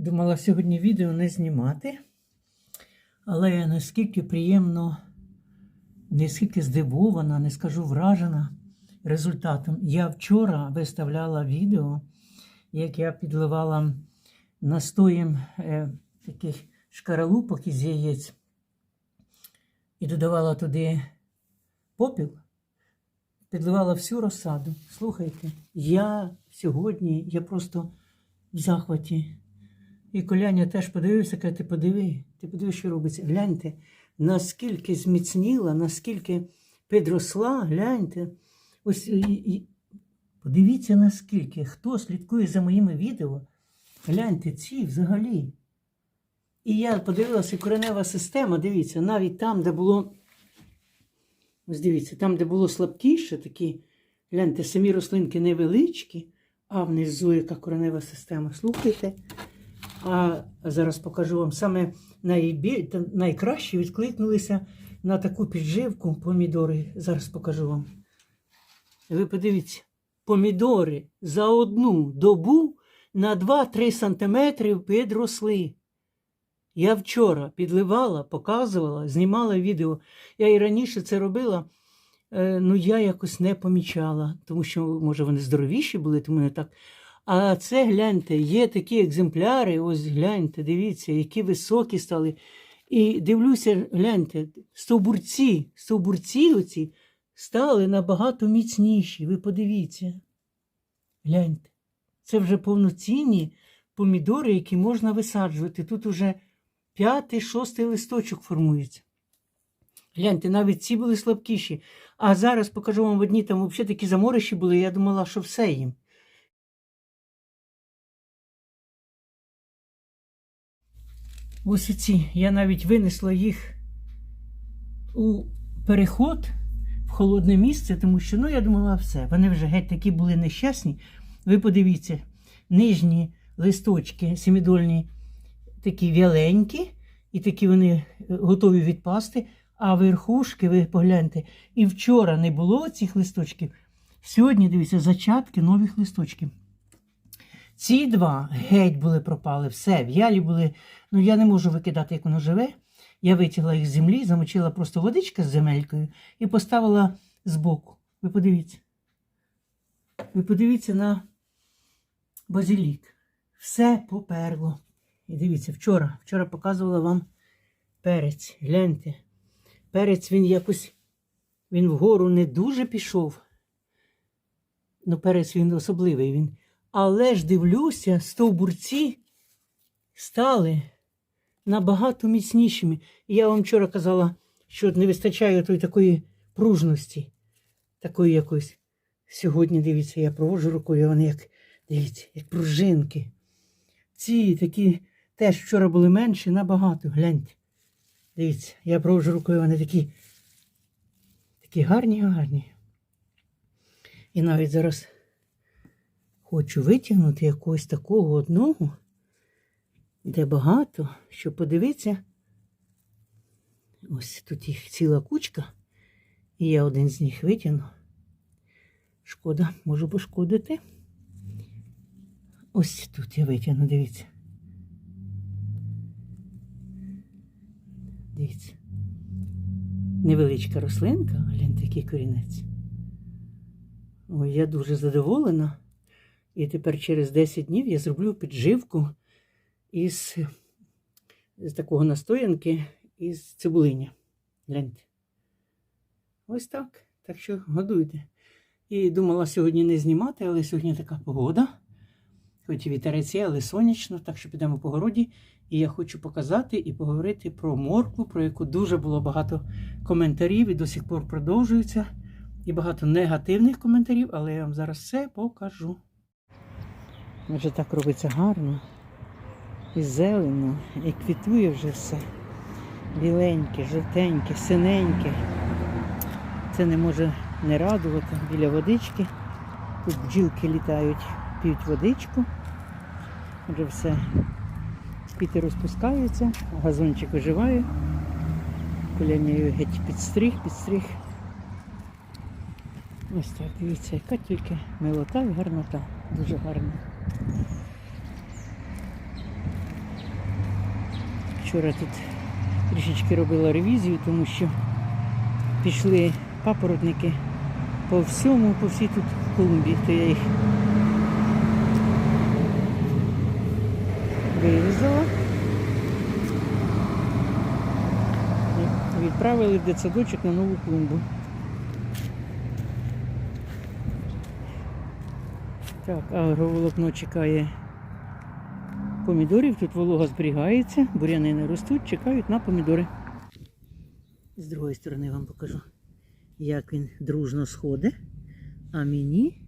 Думала сьогодні відео не знімати, але наскільки приємно, наскільки здивована, не скажу вражена результатом. Я вчора виставляла відео, як я підливала настоєм е, таких шкаралупок із яєць і додавала туди попіл, підливала всю розсаду. Слухайте, я сьогодні, я просто в захваті. І Коляня теж подивився, каже, ти подиви, ти подиви, що робиться. Гляньте, наскільки зміцніла, наскільки підросла, гляньте. Ось і, і, подивіться, наскільки, хто слідкує за моїми відео, гляньте, ці взагалі. І я подивилася, коренева система, дивіться, навіть там, де було. Ось дивіться, там, де було слабкіше, такі, гляньте, самі рослинки невеличкі, а внизу яка коренева система. Слухайте. А зараз покажу вам саме найкраще відкликнулися на таку підживку помідори. Зараз покажу вам. Ви подивіться, помідори за одну добу на 2-3 сантиметри підросли. Я вчора підливала, показувала, знімала відео. Я і раніше це робила, е, ну я якось не помічала, тому що, може, вони здоровіші були, тому не так. А це гляньте, є такі екземпляри, ось гляньте, дивіться, які високі стали. І дивлюся, гляньте, стовбурці, стовбурці оці стали набагато міцніші. Ви подивіться. Гляньте. Це вже повноцінні помідори, які можна висаджувати. Тут уже п'ятий, шостий листочок формується. Гляньте, навіть ці були слабкіші. А зараз покажу вам одні там взагалі такі заморищі були. Я думала, що все їм. Ось ці. Я навіть винесла їх у переход в холодне місце, тому що, ну, я думала, все. Вони вже геть такі були нещасні. Ви подивіться, нижні листочки семідольні такі вяленькі, і такі вони е, готові відпасти. А верхушки, ви погляньте, і вчора не було цих листочків. Сьогодні, дивіться, зачатки нових листочків. Ці два геть були пропали, все, в'ялі були. Ну я не можу викидати, як воно живе. Я витягла їх з землі, замочила просто водичка з земелькою і поставила збоку. Ви подивіться. Ви подивіться на базилік. Все поперло. І дивіться, вчора, вчора показувала вам перець. Гляньте. Перець він якось він вгору не дуже пішов. Ну, перець він особливий. Він але ж дивлюся, стовбурці стали набагато міцнішими. Я вам вчора казала, що не вистачає тої такої пружності, такої якоїсь. Сьогодні, дивіться, я проводжу рукою, вони як, дивіться, як пружинки. Ці такі теж вчора були менші, набагато. Гляньте. Дивіться, я проводжу рукою, вони такі, такі гарні, гарні. І навіть зараз. Хочу витягнути якогось такого одного, де багато, щоб подивитися. Ось тут їх ціла кучка, і я один з них витягну. Шкода, можу пошкодити. Ось тут я витягну, дивіться. Дивіться. Невеличка рослинка, гляньте, який корінець. Ой, я дуже задоволена. І тепер через 10 днів я зроблю підживку із, з такого настоянки із цибулиня. Гляньте. Ось так. Так що годуйте. І думала сьогодні не знімати, але сьогодні така погода. Хоч і вітерець є, але сонячно, так що підемо по городі. І я хочу показати і поговорити про моркву, про яку дуже було багато коментарів і до сих пор продовжується. І багато негативних коментарів, але я вам зараз все покажу. Вже так робиться гарно і зелено, і квітує вже все. Біленьке, жовтеньке, синеньке. Це не може не радувати біля водички. Тут бджілки літають, п'ють водичку. Вже все. Квіти розпускаються, газончик оживає. Коляня геть підстриг, підстриг. Ось так, дивіться, яка тільки милота і гарнота. Дуже гарна. Вчора тут трішечки робила ревізію, тому що пішли папоротники по всьому, по всій тут клумбі, то я їх вирізала. Відправили в дитсадочок на нову клумбу. Так, агроволокно чекає помідорів. Тут волога зберігається, буряни не ростуть, чекають на помідори. З другої сторони вам покажу, як він дружно сходить. А мені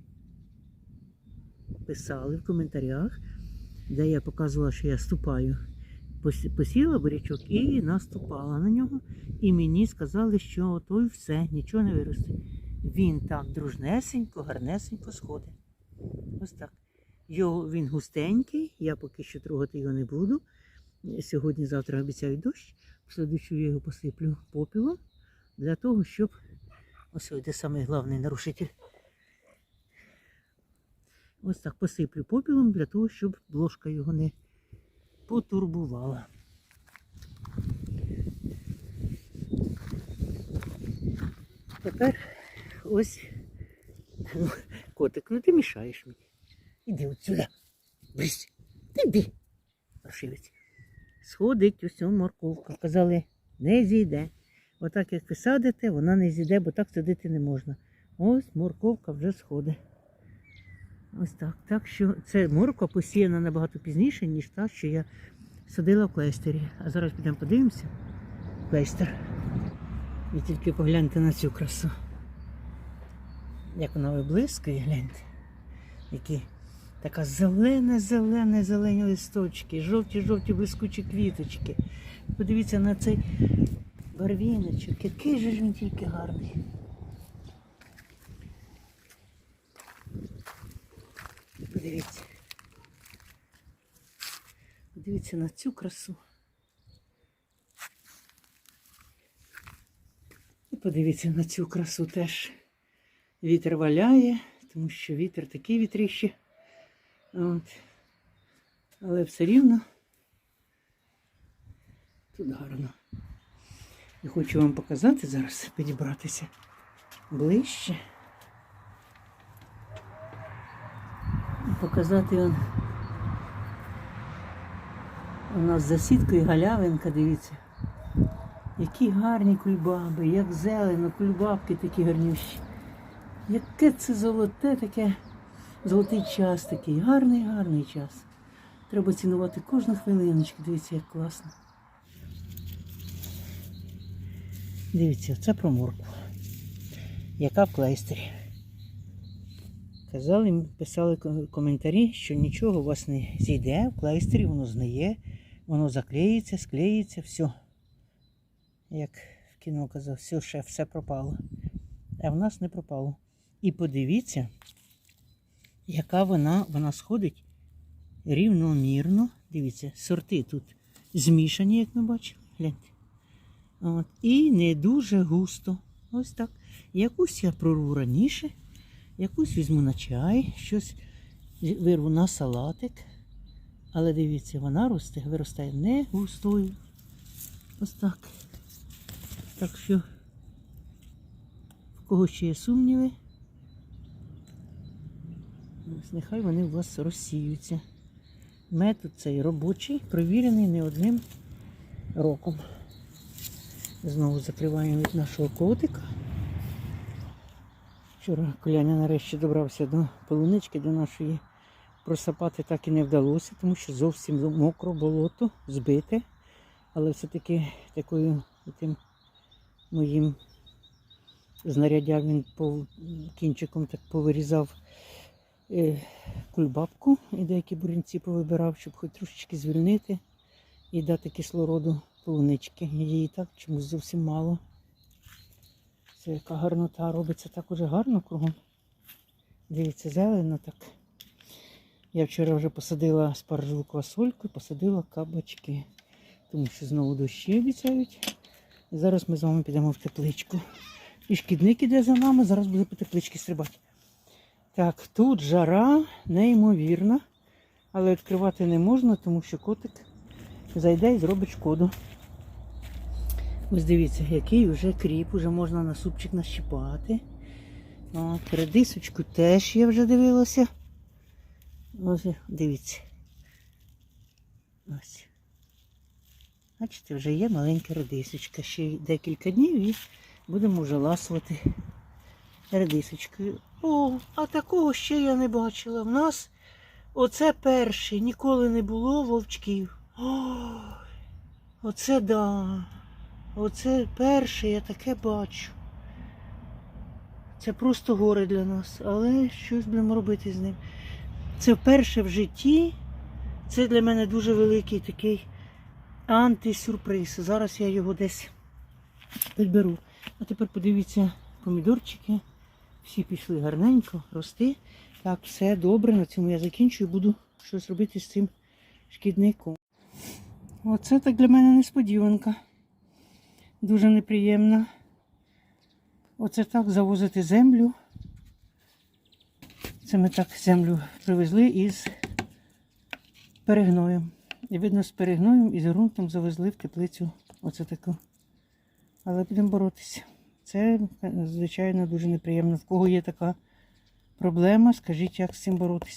писали в коментарях, де я показувала, що я ступаю. Посіла бурячок і наступала на нього. І мені сказали, що той все, нічого не виросте. Він так дружнесенько, гарнесенько сходить. Ось так. Його, він густенький, я поки що трогати його не буду. Сьогодні-завтра обіцяю дощ. В следующу я його посиплю попілом для того, щоб. Ось ось де самий головний нарушитель. Ось так посиплю попілом для того, щоб блошка його не потурбувала. Тепер ось ну, котик, ну ти мішаєш мені. Іди от сюди. Брись. Паршивець. Сходить усе морковка. Казали, не зійде. Отак як ви садите, вона не зійде, бо так садити не можна. Ось морковка вже сходить. Ось так. Так що це морква посіяна набагато пізніше, ніж та, що я садила в клейстері. А зараз підемо подивимося. Клейстер. І тільки погляньте на цю красу. Як вона виблискує, гляньте. Які така зелена, зелена, зелені листочки, жовті-жовті блискучі квіточки. Подивіться на цей барвіночок, який же ж він тільки гарний. Подивіться. Подивіться на цю красу. І подивіться на цю красу теж. Вітер валяє, тому що вітер такий вітріще. От. Але все рівно тут гарно. І хочу вам показати зараз, підібратися ближче. І показати вам. У нас за сіткою галявинка, дивіться. Які гарні кульбаби, як зелено, кульбабки такі гарнющі. Яке це золоте таке, золотий час такий, гарний, гарний час. Треба цінувати кожну хвилиночку. Дивіться, як класно. Дивіться, це про моркву. Яка в клейстері. Казали, писали коментарі, що нічого у вас не зійде, в клейстері воно знає, воно заклеїться, склеїться, все. Як в кіно казав, все, ще все пропало. А в нас не пропало. І подивіться, яка вона, вона сходить рівномірно. Дивіться, сорти тут змішані, як ми бачили. Гляньте. От. І не дуже густо. Ось так. Якусь я прорву раніше, якусь візьму на чай, щось вирву на салатик. Але дивіться, вона росте, виростає не густою. Ось так. Так що, в кого ще є сумніви, нехай вони у вас розсіються. Метод цей робочий, провірений не одним роком. Знову закриваємо від нашого котика. Вчора Коляня нарешті добрався до полунички, до нашої просапати так і не вдалося, тому що зовсім мокро болото, збите. Але все-таки такою тим моїм знаряддям він кінчиком так повирізав кульбабку і деякі бурінці повибирав, щоб хоч трошечки звільнити і дати кислороду полунички. Її так чомусь зовсім мало. Це яка гарнота робиться так уже гарно кругом. Дивіться, зелено так. Я вчора вже посадила спаржеву квасольку посадила кабачки. Тому що знову дощі обіцяють. Зараз ми з вами підемо в тепличку. І шкідник іде за нами, зараз буде по тепличці стрибати. Так, тут жара неймовірна, але відкривати не можна, тому що котик зайде і зробить шкоду. Ось дивіться, який вже кріп, уже можна на супчик нащипати. От, редисочку теж я вже дивилася. Ось, дивіться. Ось. Бачите, вже є маленька редисочка. Ще декілька днів і будемо вже ласувати редисочкою. О, а такого ще я не бачила. В нас оце перший, ніколи не було вовчків. Ой, оце да. Оце перше я таке бачу. Це просто горе для нас, але щось будемо робити з ним. Це вперше в житті. Це для мене дуже великий такий антисюрприз. Зараз я його десь підберу. А тепер подивіться, помідорчики. Всі пішли гарненько, рости. Так, все добре. На цьому я закінчую. Буду щось робити з цим шкідником. Оце так для мене несподіванка. Дуже неприємно. Оце так завозити землю. Це ми так землю привезли із перегноєм. І видно, з перегноєм і з ґрунтом завезли в теплицю. Оце таку. Але будемо боротися. Це, звичайно, дуже неприємно. В кого є така проблема, скажіть, як з цим боротися.